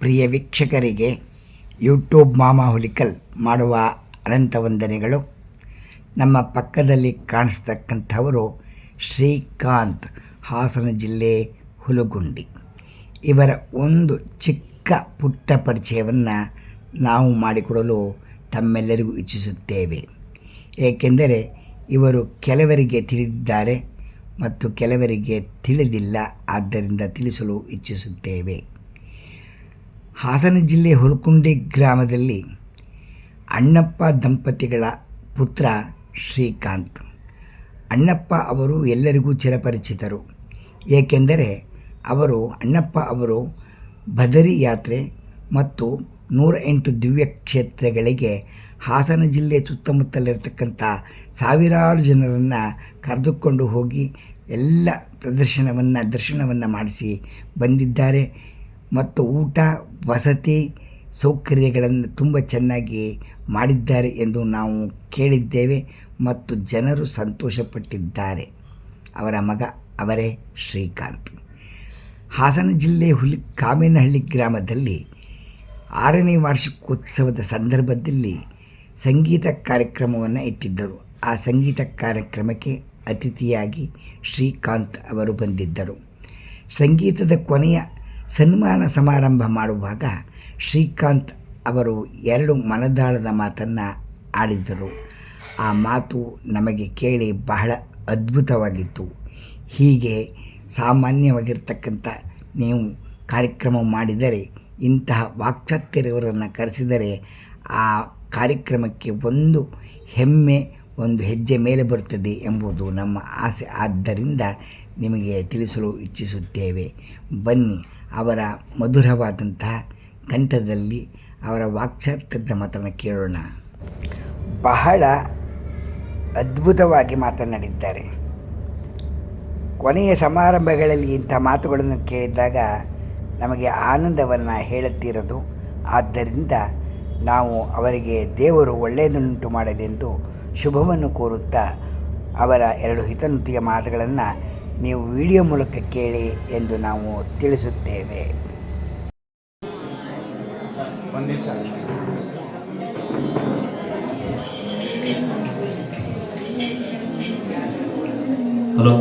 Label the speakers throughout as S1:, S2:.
S1: ಪ್ರಿಯ ವೀಕ್ಷಕರಿಗೆ ಯೂಟ್ಯೂಬ್ ಮಾಮಾ ಹುಲಿಕಲ್ ಮಾಡುವ ಅನಂತ ವಂದನೆಗಳು ನಮ್ಮ ಪಕ್ಕದಲ್ಲಿ ಕಾಣಿಸ್ತಕ್ಕಂಥವರು ಶ್ರೀಕಾಂತ್, ಹಾಸನ ಜಿಲ್ಲೆ ಹುಲಗುಂಡಿ. ಇವರ ಒಂದು ಚಿಕ್ಕ ಪುಟ್ಟ ಪರಿಚಯವನ್ನು ನಾವು ಮಾಡಿಕೊಡಲು ತಮ್ಮೆಲ್ಲರಿಗೂ ಇಚ್ಛಿಸುತ್ತೇವೆ. ಏಕೆಂದರೆ ಇವರು ಕೆಲವರಿಗೆ ತಿಳಿದಿದ್ದಾರೆ ಮತ್ತು ಕೆಲವರಿಗೆ ತಿಳಿದಿಲ್ಲ, ಆದ್ದರಿಂದ ತಿಳಿಸಲು ಇಚ್ಛಿಸುತ್ತೇವೆ. ಹಾಸನ ಜಿಲ್ಲೆ ಹುಲ್ಕುಂಡಿ ಗ್ರಾಮದಲ್ಲಿ ಅಣ್ಣಪ್ಪ ದಂಪತಿಗಳ ಪುತ್ರ ಶ್ರೀಕಾಂತ್. ಅಣ್ಣಪ್ಪ ಅವರು ಎಲ್ಲರಿಗೂ ಚಿರಪರಿಚಿತರು. ಏಕೆಂದರೆ ಅವರು ಅಣ್ಣಪ್ಪ ಅವರು ಬದರಿ ಯಾತ್ರೆ ಮತ್ತು ನೂರ ಎಂಟು ದಿವ್ಯ ಕ್ಷೇತ್ರಗಳಿಗೆ ಹಾಸನ ಜಿಲ್ಲೆ ಸುತ್ತಮುತ್ತಲಿರತಕ್ಕಂಥ ಸಾವಿರಾರು ಜನರನ್ನು ಕರೆದುಕೊಂಡು ಹೋಗಿ ಎಲ್ಲ ಪ್ರದರ್ಶನವನ್ನು, ದರ್ಶನವನ್ನು ಮಾಡಿಸಿ ಬಂದಿದ್ದಾರೆ. ಮತ್ತು ಊಟ, ವಸತಿ ಸೌಕರ್ಯಗಳನ್ನು ತುಂಬ ಚೆನ್ನಾಗಿ ಮಾಡಿದ್ದಾರೆ ಎಂದು ನಾವು ಕೇಳಿದ್ದೇವೆ ಮತ್ತು ಜನರು ಸಂತೋಷಪಟ್ಟಿದ್ದಾರೆ. ಅವರ ಮಗ ಅವರೇ ಶ್ರೀಕಾಂತ್. ಹಾಸನ ಜಿಲ್ಲೆ ಹುಲಿ ಕಾಮೇನಹಳ್ಳಿ ಗ್ರಾಮದಲ್ಲಿ ಆರನೇ ವಾರ್ಷಿಕೋತ್ಸವದ ಸಂದರ್ಭದಲ್ಲಿ ಸಂಗೀತ ಕಾರ್ಯಕ್ರಮವನ್ನು ಇಟ್ಟಿದ್ದರು. ಆ ಸಂಗೀತ ಕಾರ್ಯಕ್ರಮಕ್ಕೆ ಅತಿಥಿಯಾಗಿ ಶ್ರೀಕಾಂತ್ ಅವರು ಬಂದಿದ್ದರು. ಸಂಗೀತದ ಕೊನೆಯ ಸನ್ಮಾನ ಸಮಾರಂಭ ಮಾಡುವಾಗ ಶ್ರೀಕಾಂತ್ ಅವರು ಎರಡು ಮನದಾಳದ ಮಾತನ್ನು ಆಡಿದ್ದರು ಆ ಮಾತು ನಮಗೆ ಕೇಳಿ ಬಹಳ ಅದ್ಭುತವಾಗಿತ್ತು. ಹೀಗೆ ಸಾಮಾನ್ಯವಾಗಿರ್ತಕ್ಕಂಥ ನೀವು ಕಾರ್ಯಕ್ರಮ ಮಾಡಿದರೆ, ಇಂತಹ ವಾಕ್ಚಾತ್ಯರವರನ್ನು ಕರೆಸಿದರೆ ಆ ಕಾರ್ಯಕ್ರಮಕ್ಕೆ ಒಂದು ಹೆಮ್ಮೆ, ಒಂದು ಹೆಜ್ಜೆ ಮೇಲೆ ಬರುತ್ತದೆ ಎಂಬುದು ನಮ್ಮ ಆಸೆ. ಆದ್ದರಿಂದ ನಿಮಗೆ ತಿಳಿಸಲು ಇಚ್ಛಿಸುತ್ತೇವೆ. ಬನ್ನಿ ಅವರ ಮಧುರವಾದಂತಹ ಕಂಠದಲ್ಲಿ ಅವರ ವಾಕ್ಚಾತುರ್ಯದ ಮಾತನ್ನು ಕೇಳೋಣ. ಬಹಳ ಅದ್ಭುತವಾಗಿ ಮಾತನಾಡಿದ್ದಾರೆ. ಕೊನೆಯ ಸಮಾರಂಭಗಳಲ್ಲಿ ಇಂಥ ಮಾತುಗಳನ್ನು ಕೇಳಿದಾಗ ನಮಗೆ ಆನಂದವನ್ನು ಹೇಳುತ್ತಿರೋದು. ಆದ್ದರಿಂದ ನಾವು ಅವರಿಗೆ ದೇವರು ಒಳ್ಳೆಯದನ್ನುಂಟು ಮಾಡಲೆಂದು ಶುಭವನ್ನು ಕೋರುತ್ತಾ ಅವರ ಎರಡು ಹಿತನುತಿಯ ಮಾತುಗಳನ್ನು ನೀವು ವಿಡಿಯೋ ಮೂಲಕ ಕೇಳಿ ಎಂದು ನಾವು ತಿಳಿಸುತ್ತೇವೆ.
S2: ಹಲೋ.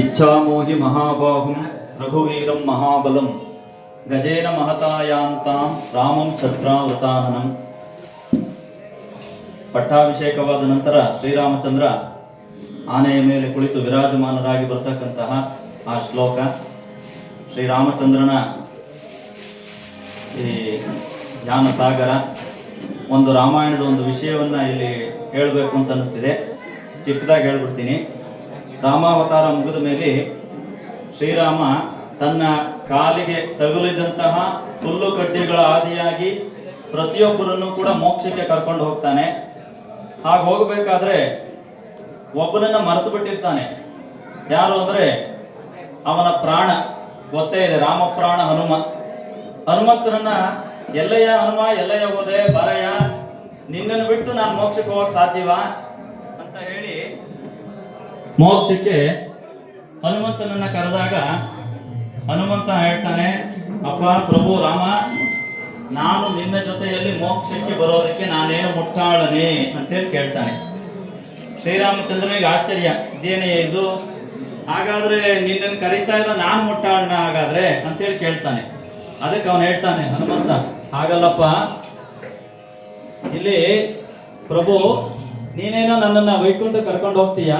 S2: ಇಚ್ಛಾಮೋಹಿ ಮಹಾಬಾಹುಂ ರಘುವೀರಂ ಮಹಾಬಲಂ ಗಜೇನ ಮಹತಾಯಾಂತಾಂ ರಾಮಂ ಛತ್ರಾವೃತಾನನಂ ಪಟ್ಟಾಭಿಷೇಕವಾದ ನಂತರ ಶ್ರೀರಾಮಚಂದ್ರ ಆನೆಯ ಮೇಲೆ ಕುಳಿತು ವಿರಾಜಮಾನರಾಗಿ ಬರ್ತಕ್ಕಂತಹ ಆ ಶ್ಲೋಕ. ಶ್ರೀರಾಮಚಂದ್ರನ ಈ ಜ್ಞಾನ ಸಾಗರ ಒಂದು ರಾಮಾಯಣದ ಒಂದು ವಿಷಯವನ್ನ ಇಲ್ಲಿ ಹೇಳಬೇಕು ಅಂತ ಅನಿಸ್ತಿದೆ. ಚಿಕ್ಕದಾಗಿ ಹೇಳ್ಬಿಡ್ತೀನಿ. ರಾಮಾವತಾರ ಮುಗಿದ ಮೇಲೆ ಶ್ರೀರಾಮ ತನ್ನ ಕಾಲಿಗೆ ತಗುಲಿದಂತಹ ಹುಲ್ಲು ಕಡ್ಡಿಗಳ ಆದಿಯಾಗಿ ಪ್ರತಿಯೊಬ್ಬರನ್ನು ಕೂಡ ಮೋಕ್ಷಕ್ಕೆ ಕರ್ಕೊಂಡು ಹೋಗ್ತಾನೆ. ಹಾಗೆ ಹೋಗಬೇಕಾದ್ರೆ ಒಬ್ಬನನ್ನ ಮರೆತು ಬಿಟ್ಟಿರ್ತಾನೆ. ಯಾರು ಅಂದ್ರೆ ಅವನ ಪ್ರಾಣ. ಗೊತ್ತೇ ಇದೆ, ರಾಮ ಪ್ರಾಣ ಹನುಮ. ಹನುಮಂತನನ್ನ, ಎಲ್ಲಯ್ಯ ಹನುಮ, ಎಲ್ಲಯ್ಯ ಹೋದೆ, ಬರಯ್ಯ, ನಿನ್ನನ್ನು ಬಿಟ್ಟು ನಾನು ಮೋಕ್ಷಕ್ಕೆ ಹೋಗಕ್ ಸಾಧ್ಯವಾ? ಮೋಕ್ಷಕ್ಕೆ ಹನುಮಂತನನ್ನ ಕರೆದಾಗ ಹನುಮಂತ ಹೇಳ್ತಾನೆ, ಅಪ್ಪ, ಪ್ರಭು, ರಾಮ, ನಾನು ನಿನ್ನ ಜೊತೆಯಲ್ಲಿ ಮೋಕ್ಷಕ್ಕೆ ಬರೋದಕ್ಕೆ ನಾನೇನು ಮುಟ್ಟಾಳನೆ? ಅಂತೇಳಿ ಕೇಳ್ತಾನೆ. ಶ್ರೀರಾಮಚಂದ್ರನಿಗೆ ಆಶ್ಚರ್ಯ, ಇದೇನೇ ಇದು? ಹಾಗಾದ್ರೆ ನಿನ್ನನ್ನು ಕರೀತಾ ಇರೋ ನಾನು ಮುಟ್ಟಾಳನ ಹಾಗಾದ್ರೆ? ಅಂತೇಳಿ ಕೇಳ್ತಾನೆ. ಅದಕ್ಕೆ ಅವನು ಹೇಳ್ತಾನೆ, ಹನುಮಂತ, ಹಾಗಲ್ಲಪ್ಪ. ಇಲ್ಲಿ ಪ್ರಭು, ನೀನೇನೋ ನನ್ನನ್ನು ವೈಕುಂಠ ಕರ್ಕೊಂಡು ಹೋಗ್ತೀಯ?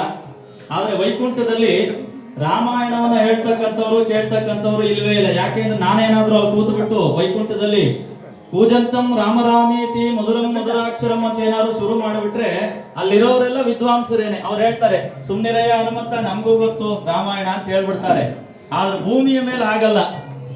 S2: ಆದ್ರೆ ವೈಕುಂಠದಲ್ಲಿ ರಾಮಾಯಣವನ್ನ ಹೇಳ್ತಕ್ಕಂಥವ್ರು, ಕೇಳ್ತಕ್ಕಂಥವ್ರು ಇಲ್ವೇ ಇಲ್ಲ. ಯಾಕೆಂದ್ರೆ ನಾನೇನಾದ್ರೂ ಅವ್ರು ಕೂತು ಬಿಟ್ಟು ವೈಕುಂಠದಲ್ಲಿ ಪೂಜಂತಂ ರಾಮರಾಮೀತಿ ಮಧುರಂ ಮಧುರಾಕ್ಷರಂ ಅಂತ ಏನಾದ್ರು ಶುರು ಮಾಡಿಬಿಟ್ರೆ ಅಲ್ಲಿರೋರೆಲ್ಲ ವಿದ್ವಾಂಸರೇನೆ. ಅವ್ರು ಹೇಳ್ತಾರೆ, ಸುಮ್ನಿರಯ್ಯ ಹನುಮಂತ, ನಮಗೂ ಗೊತ್ತು ರಾಮಾಯಣ ಅಂತ ಹೇಳ್ಬಿಡ್ತಾರೆ. ಆದ್ರೆ ಭೂಮಿಯ ಮೇಲೆ ಆಗಲ್ಲ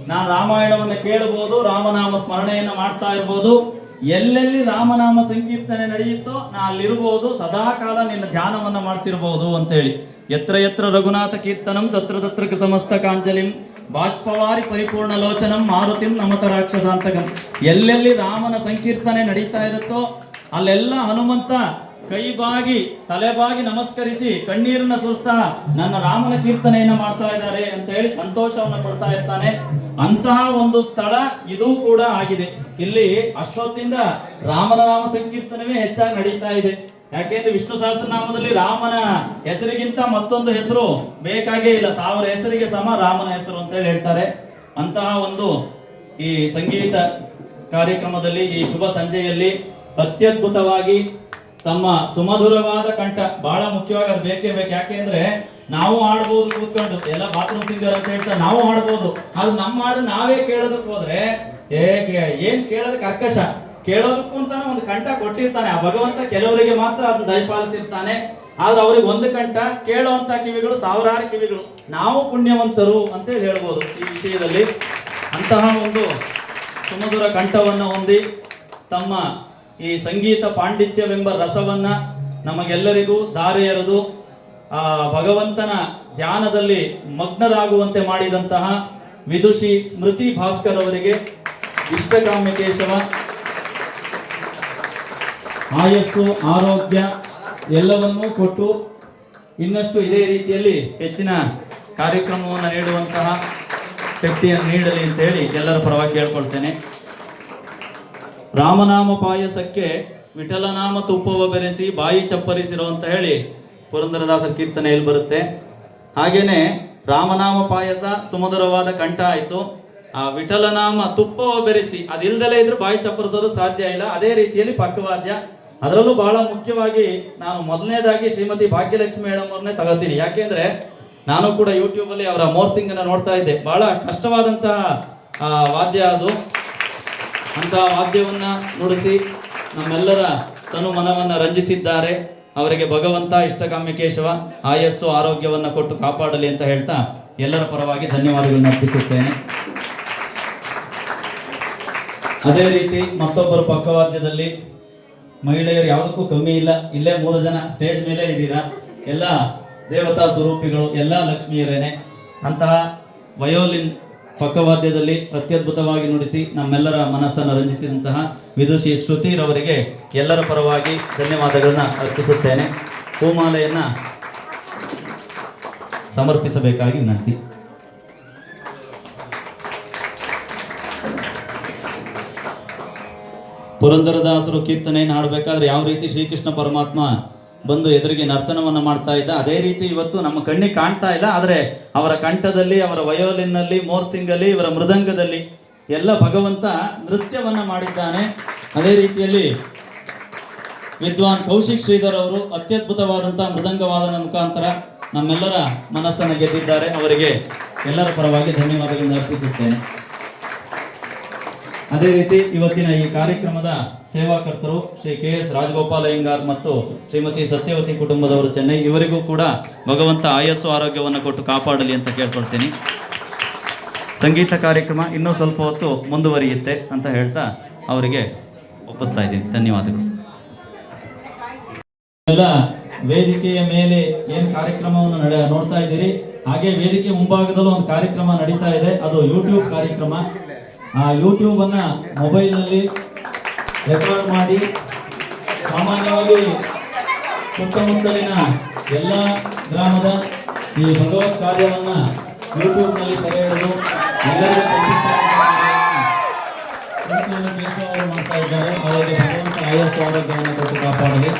S2: ನಾನು ರಾಮಾಯಣವನ್ನ ಕೇಳಬಹುದು ರಾಮನಾಮ ಸ್ಮರಣೆಯನ್ನು ಮಾಡ್ತಾ ಇರ್ಬೋದು. ಎಲ್ಲೆಲ್ಲಿ ರಾಮನಾಮ ಸಂಕೀರ್ತನೆ ನಡೆಯುತ್ತೋ ನಾ ಅಲ್ಲಿರ್ಬೋದು ಸದಾ ಕಾಲ ನಿನ್ನ ಧ್ಯಾನವನ್ನ ಮಾಡ್ತಿರ್ಬೋದು ಅಂತೇಳಿ. ಎತ್ರ ಎತ್ರ ರಘುನಾಥ ಕೀರ್ತನಂ, ತತ್ರ ತತ್ರ ಕೃತಮಸ್ತಕಾಂಜಲಿಂ, ಬಾಷ್ಪವಾರಿ ಪರಿಪೂರ್ಣ ಲೋಚನಂ, ಮಾರುತಿಂ ನಮತ ರಾಕ್ಷಸಾಂತಕಂ. ಎಲ್ಲೆಲ್ಲಿ ರಾಮನ ಸಂಕೀರ್ತನೆ ನಡೀತಾ ಇರುತ್ತೋ, ಅಲ್ಲೆಲ್ಲ ಹನುಮಂತ ಕೈ ಬಾಗಿ ತಲೆ ಬಾಗಿ ನಮಸ್ಕರಿಸಿ ಕಣ್ಣೀರನ್ನ ಸುರಿಸ್ತಾ ನನ್ನ ರಾಮನ ಕೀರ್ತನೆಯನ್ನ ಮಾಡ್ತಾ ಇದ್ದಾರೆ ಅಂತ ಹೇಳಿ ಸಂತೋಷವನ್ನು ಪಡ್ತಾ ಇರ್ತಾನೆ. ಅಂತಹ ಒಂದು ಸ್ಥಳ ಇದು ಕೂಡ ಆಗಿದೆ. ಇಲ್ಲಿ ಅಷ್ಟೊತ್ತಿಂದ ರಾಮನ ನಾಮ ಸಂಕೀರ್ತನವೇ ಹೆಚ್ಚಾಗಿ ನಡೀತಾ ಇದೆ. ಯಾಕೆಂದ್ರೆ ವಿಷ್ಣು ಸಹಸ್ರನಾಮದಲ್ಲಿ ರಾಮನ ಹೆಸರಿಗಿಂತ ಮತ್ತೊಂದು ಹೆಸರು ಬೇಕಾಗೇ ಇಲ್ಲ. ಸಾವಿರ ಹೆಸರಿಗೆ ಸಮ ರಾಮನ ಹೆಸರು ಅಂತ ಹೇಳಿ ಹೇಳ್ತಾರೆ. ಅಂತಹ ಒಂದು ಈ ಸಂಗೀತ ಕಾರ್ಯಕ್ರಮದಲ್ಲಿ ಈ ಶುಭ ಸಂಜೆಯಲ್ಲಿ ಅತ್ಯದ್ಭುತವಾಗಿ ತಮ್ಮ ಸುಮಧುರವಾದ ಕಂಠ ಬಹಳ ಮುಖ್ಯವಾಗಿ ಅದು ಬೇಕೇ. ಬೇಕು ಯಾಕೆಂದ್ರೆ ನಾವು ಆಡ್ಬೋದು ಕೂತ್ಕೊಂಡು. ಎಲ್ಲ ಬಾತ್ರೂಮ್ ಸಿಂಗರ್ ಅಂತ ಹೇಳ್ತಾ ನಾವು ಆಡ್ಬೋದು ಅದು ನಮ್ಮ ಹಾಡು ನಾವೇ ಕೇಳೋದಕ್ಕೆ ಹೋದ್ರೆ ಏನ್ ಕೇಳೋದಕ್ಕೆ ಕರ್ಕಶ? ಕೇಳೋದಕ್ಕೂ ಅಂತಾನೆ ಒಂದು ಕಂಠ ಕೊಟ್ಟಿರ್ತಾನೆ. ಆ ಭಗವಂತ ಕೆಲವರಿಗೆ ಮಾತ್ರ ಅದನ್ನ ದಯಪಾಲಿಸಿರ್ತಾನೆ. ಆದ್ರೆ ಅವ್ರಿಗೆ ಒಂದು ಕಂಠ, ಕೇಳುವಂತ ಕಿವಿಗಳು ಸಾವಿರಾರು ಕಿವಿಗಳು. ನಾವು ಪುಣ್ಯವಂತರು ಅಂತೇಳಿ ಹೇಳ್ಬೋದು ಈ ವಿಷಯದಲ್ಲಿ. ಅಂತಹ ಒಂದು ಸುಮಧುರ ಕಂಠವನ್ನು ಹೊಂದಿ ತಮ್ಮ ಈ ಸಂಗೀತ ಪಾಂಡಿತ್ಯವೆಂಬ ರಸವನ್ನ ನಮಗೆಲ್ಲರಿಗೂ ದಾರಿ ಎರೆದು ಆ, ಭಗವಂತನ ಧ್ಯಾನದಲ್ಲಿ ಮಗ್ನರಾಗುವಂತೆ ಮಾಡಿದಂತಹ ವಿದುಷಿ ಸ್ಮೃತಿ ಭಾಸ್ಕರ್ ಅವರಿಗೆ ಇಷ್ಟಕಾಮ್ಯಕೇಶವ. ಆಯಸ್ಸು, ಆರೋಗ್ಯ ಎಲ್ಲವನ್ನೂ ಕೊಟ್ಟು ಇನ್ನಷ್ಟು ಇದೇ ರೀತಿಯಲ್ಲಿ ಹೆಚ್ಚಿನ ಕಾರ್ಯಕ್ರಮವನ್ನು ನೀಡುವಂತಹ ಶಕ್ತಿಯನ್ನು ನೀಡಲಿ ಅಂತ ಹೇಳಿ ಎಲ್ಲರ ಪರವಾಗಿ ಕೇಳ್ಕೊಳ್ತೇನೆ. ರಾಮನಾಮ ಪಾಯಸಕ್ಕೆ ವಿಠಲನಾಮ ತುಪ್ಪವ ಬೆರೆಸಿ ಬಾಯಿ ಚಪ್ಪರಿಸಿರೋ ಅಂತ ಹೇಳಿ ಪುರಂದರದಾಸರ ಕೀರ್ತನೆಯಲ್ಲಿ ಬರುತ್ತೆ? ಹಾಗೇನೆ ರಾಮನಾಮ ಪಾಯಸ ಸುಮಧುರವಾದ ಕಂಠ ಆಯಿತು. ಆ ವಿಠಲನಾಮ ತುಪ್ಪವ ಬೆರೆಸಿ ಅದಿಲ್ದಲೇ ಇದ್ರೆ ಬಾಯಿ ಚಪ್ಪರಿಸೋದು ಸಾಧ್ಯ ಇಲ್ಲ. ಅದೇ ರೀತಿಯಲ್ಲಿ ಪಕ್ಕವಾದ್ಯ ಅದರಲ್ಲೂ ಬಹಳ ಮುಖ್ಯವಾಗಿ ನಾನು ಮೊದಲನೇದಾಗಿ ಶ್ರೀಮತಿ ಭಾಗ್ಯಲಕ್ಷ್ಮಿ ಮೇಡಮ್ ಅವ್ರನ್ನೇ ತಗೋತೀನಿ. ಯಾಕೆಂದ್ರೆ ನಾನು ಕೂಡ ಯೂಟ್ಯೂಬ್ ಅಲ್ಲಿ ಅವರ ಮೋರ್ಸಿಂಗ್ ಅನ್ನ ನೋಡ್ತಾ ಇದ್ದೆ. ಬಹಳ ಕಷ್ಟವಾದಂತಹ ವಾದ್ಯ ಅದು. ಅಂತಹ ವಾದ್ಯವನ್ನ ನುಡಿಸಿ ನಮ್ಮೆಲ್ಲರ ತನು ಮನವನ್ನ ರಂಜಿಸಿದ್ದಾರೆ. ಅವರಿಗೆ ಭಗವಂತ ಇಷ್ಟಕಾಮ್ಯಕೇಶವ ಆಯಸ್ಸು, ಆರೋಗ್ಯವನ್ನ ಕೊಟ್ಟು ಕಾಪಾಡಲಿ ಅಂತ ಹೇಳ್ತಾ ಎಲ್ಲರ ಪರವಾಗಿ ಧನ್ಯವಾದಗಳನ್ನು ಅರ್ಪಿಸುತ್ತೇನೆ. ಅದೇ ರೀತಿ ಮತ್ತೊಬ್ಬರು ಪಕ್ಕವಾದ್ಯದಲ್ಲಿ, ಮಹಿಳೆಯರು ಯಾವುದಕ್ಕೂ ಕಮ್ಮಿ ಇಲ್ಲ, ಇಲ್ಲೇ ಮೂರು ಜನ ಸ್ಟೇಜ್ ಮೇಲೆ ಇದ್ದೀರಾ? ಎಲ್ಲ ದೇವತಾ ಸ್ವರೂಪಿಗಳು, ಎಲ್ಲ ಲಕ್ಷ್ಮಿಯರೇನೆ. ಅಂತಹ ವಯೋಲಿನ್ ಪಕ್ಕವಾದ್ಯದಲ್ಲಿ ಅತ್ಯದ್ಭುತವಾಗಿ ನುಡಿಸಿ ನಮ್ಮೆಲ್ಲರ ಮನಸ್ಸನ್ನು ರಂಜಿಸಿದಂತಹ ವಿದುಷಿ ಶ್ರುತಿರವರಿಗೆ ಎಲ್ಲರ ಪರವಾಗಿ ಧನ್ಯವಾದಗಳನ್ನು ಅರ್ಪಿಸುತ್ತೇನೆ. ಹೂಮಾಲೆಯನ್ನು ಸಮರ್ಪಿಸಬೇಕಾಗಿ ವಿನಂತಿ. ಪುರಂದರದಾಸರು ಕೀರ್ತನೆಯನ್ನು ಹಾಡಬೇಕಾದ್ರೆ ಯಾವ ರೀತಿ ಶ್ರೀಕೃಷ್ಣ ಪರಮಾತ್ಮ ಬಂದು ಎದುರಿಗೆ ನರ್ತನವನ್ನು ಮಾಡ್ತಾ ಇದ್ದ. ಅದೇ ರೀತಿ ಇವತ್ತು ನಮ್ಮ ಕಣ್ಣಿಗೆ ಕಾಣ್ತಾ ಇಲ್ಲ, ಆದರೆ ಅವರ ಕಂಠದಲ್ಲಿ, ಅವರ ವಯೋಲಿನ್ನಲ್ಲಿ, ಮೋರ್ಸಿಂಗಲ್ಲಿ, ಇವರ ಮೃದಂಗದಲ್ಲಿ ಎಲ್ಲ ಭಗವಂತ ನೃತ್ಯವನ್ನ ಮಾಡಿದ್ದಾನೆ. ಅದೇ ರೀತಿಯಲ್ಲಿ ವಿದ್ವಾನ್ ಕೌಶಿಕ್ ಶ್ರೀಧರ್ ಅವರು ಅತ್ಯದ್ಭುತವಾದಂತಹ ಮೃದಂಗವಾದನ ಮುಖಾಂತರ ನಮ್ಮೆಲ್ಲರ ಮನಸ್ಸನ್ನು ಗೆದ್ದಿದ್ದಾರೆ. ಅವರಿಗೆ ಎಲ್ಲರ ಪರವಾಗಿ ಧನ್ಯವಾದಗಳನ್ನು ಅರ್ಪಿಸುತ್ತೇನೆ. ಅದೇ ರೀತಿ ಇವತ್ತಿನ ಈ ಕಾರ್ಯಕ್ರಮದ ಸೇವಾಕರ್ತರು ಶ್ರೀ ಕೆ ಎಸ್ ರಾಜಗೋಪಾಲ ಅಯ್ಯಂಗಾರ್ ಮತ್ತು ಶ್ರೀಮತಿ ಸತ್ಯವತಿ ಕುಟುಂಬದವರು ಚೆನ್ನೈ, ಇವರಿಗೂ ಕೂಡ ಭಗವಂತ ಆಯಸ್ಸು ಆರೋಗ್ಯವನ್ನು ಕೊಟ್ಟು ಕಾಪಾಡಲಿ ಅಂತ ಕೇಳ್ಕೊಳ್ತೀನಿ. ಸಂಗೀತ ಕಾರ್ಯಕ್ರಮ ಇನ್ನೂ ಸ್ವಲ್ಪ ಹೊತ್ತು ಮುಂದುವರಿಯುತ್ತೆ ಅಂತ ಹೇಳ್ತಾ ಅವರಿಗೆ ಒಪ್ಪಿಸ್ತಾ ಇದ್ದೀನಿ. ಧನ್ಯವಾದಗಳು. ಎಲ್ಲ ವೇದಿಕೆಯ ಮೇಲೆ ಏನು ಕಾರ್ಯಕ್ರಮವನ್ನು ನಡೆ, ನೋಡ್ತಾ ಇದ್ದೀರಿ? ಹಾಗೆ ವೇದಿಕೆ ಮುಂಭಾಗದಲ್ಲೂ ಒಂದು ಕಾರ್ಯಕ್ರಮ ನಡೀತಾ ಇದೆ. ಅದು ಯೂಟ್ಯೂಬ್ ಕಾರ್ಯಕ್ರಮ. ಆ ಯೂಟ್ಯೂಬ್ ಅನ್ನ ಮೊಬೈಲ್ನಲ್ಲಿ ರೆಕಾರ್ಡ್ ಮಾಡಿ ಸಾಮಾನ್ಯವಾಗಿ ಸುತ್ತಮುತ್ತಲಿನ ಎಲ್ಲ ಗ್ರಾಮದ ಈ ಭಗವತ್ ಕಾರ್ಯವನ್ನ ಯೂಟ್ಯೂಬ್ನಲ್ಲಿ ಸೆರೆ ಹಿಡಿದು ಎಲ್ಲರಿಗೂ ಮಾಡ್ತಾ ಇದ್ದಾರೆ. ಅವರಿಗೆ ಭಗವಂತ ಆಯಸ್ಸು ಆರೋಗ್ಯವನ್ನು ಕೊಟ್ಟು ಕಾಪಾಡಲಿ.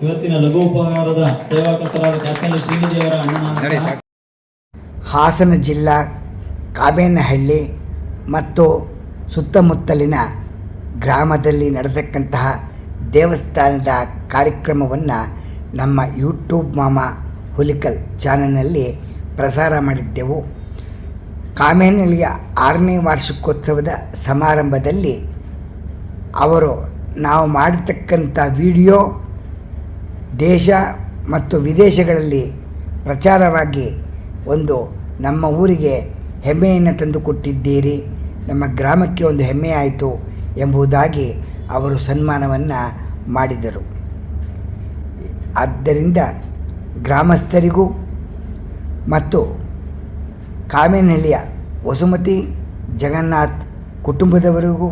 S2: ಇವತ್ತಿನ ಲಘು ಉಪಹಾರದ ಸೇವಾಕರ್ತರಾದ ಶ್ರೀನಿಧಿಯವರ
S1: ಹಾಸನ ಜಿಲ್ಲಾ ಕಾಬೇನಹಳ್ಳಿ ಮತ್ತು ಸುತ್ತಮುತ್ತಲಿನ ಗ್ರಾಮದಲ್ಲಿ ನಡೆದಕ್ಕಂತಹ ದೇವಸ್ಥಾನದ ಕಾರ್ಯಕ್ರಮವನ್ನು ನಮ್ಮ ಯೂಟ್ಯೂಬ್ ಮಾಮ ಹುಲಿಕಲ್ ಚಾನಲ್ನಲ್ಲಿ ಪ್ರಸಾರ ಮಾಡಿದ್ದೆವು. ಕಾಮೇನಳ್ಳಿಯ ಆರನೇ ವಾರ್ಷಿಕೋತ್ಸವದ ಸಮಾರಂಭದಲ್ಲಿ ಅವರು, ನಾವು ಮಾಡಿರ್ತಕ್ಕಂಥ ವಿಡಿಯೋ ದೇಶ ಮತ್ತು ವಿದೇಶಗಳಲ್ಲಿ ಪ್ರಚಾರವಾಗಿ ಒಂದು ನಮ್ಮ ಊರಿಗೆ ಹೆಮ್ಮೆಯನ್ನು ತಂದುಕೊಟ್ಟಿದ್ದೀರಿ, ನಮ್ಮ ಗ್ರಾಮಕ್ಕೆ ಒಂದು ಹೆಮ್ಮೆ ಆಯಿತು ಎಂಬುದಾಗಿ ಅವರು ಸನ್ಮಾನವನ್ನು ಮಾಡಿದರು. ಆದ್ದರಿಂದ ಗ್ರಾಮಸ್ಥರಿಗೂ ಮತ್ತು ಕಾಮೇನಹಳ್ಳಿಯ ವಸುಮತಿ ಜಗನ್ನಾಥ್ ಕುಟುಂಬದವರಿಗೂ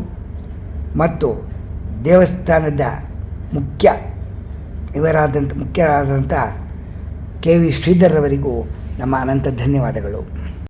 S1: ಮತ್ತು ದೇವಸ್ಥಾನದ ಮುಖ್ಯ ಇವರಾದಂಥ ಮುಖ್ಯರಾದಂಥ ಕೆ ವಿ ಶ್ರೀಧರ್ ಅವರಿಗೂ ನಮ್ಮ ಅನಂತ ಧನ್ಯವಾದಗಳು.